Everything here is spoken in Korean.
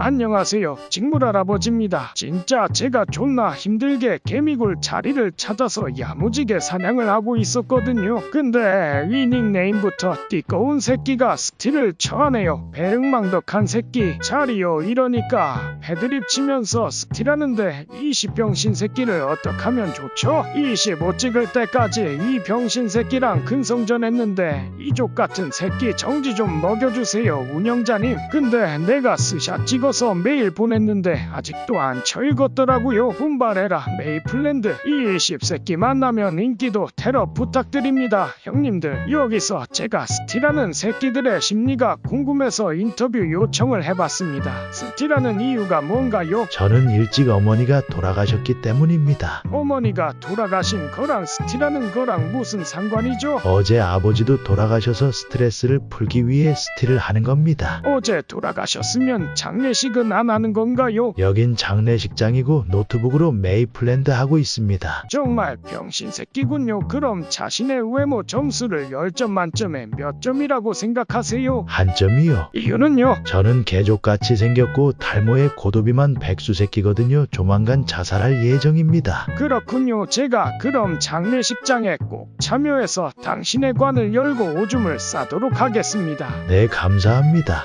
안녕하세요. 직물 할아버지입니다. 진짜 제가 존나 힘들게 개미굴 자리를 찾아서 야무지게 사냥을 하고 있었거든요. 근데 이 닉네임부터 띠꺼운 새끼가 스틸을 쳐하네요. 배응망덕한 새끼. 자리요 이러니까 패드립 치면서 스틸하는데 20병신 새끼를 어떡하면 좋죠? 25 찍을 때까지 이 병신 새끼랑 근성전 했는데 이족 같은 새끼 정지 좀 먹여주세요 운영자님. 근데 내가 스샷 찍어 서 메일 보냈는데 아직도 안 쳐읽었더라고요. 분발해라 메이플랜드. 이 씹새끼 만나면 인기도 테러 부탁드립니다. 형님들 여기서 제가 스티라는 새끼들의 심리가 궁금해서 인터뷰 요청을 해봤습니다. 스티라는 이유가 뭔가요? 저는 일찍 어머니가 돌아가셨기 때문입니다. 어머니가 돌아가신 거랑 스티라는 거랑 무슨 상관이죠? 어제 아버지도 돌아가셔서 스트레스를 풀기 위해 스틸을 하는 겁니다. 어제 돌아가셨으면 장례식은 안 하는 건가요? 여긴 장례식장이고 노트북으로 메이플랜드 하고 있습니다. 정말 병신 새끼군요. 그럼 자신의 외모 점수를 10점 만점에 몇 점이라고 생각하세요? 한 점이요. 이유는요? 저는 개족같이 생겼고 탈모에 고도비만 백수 새끼거든요. 조만간 자살할 예정입니다. 그렇군요. 제가 그럼 장례식장에 꼭 참여해서 당신의 관을 열고 오줌을 싸도록 하겠습니다. 네, 감사합니다.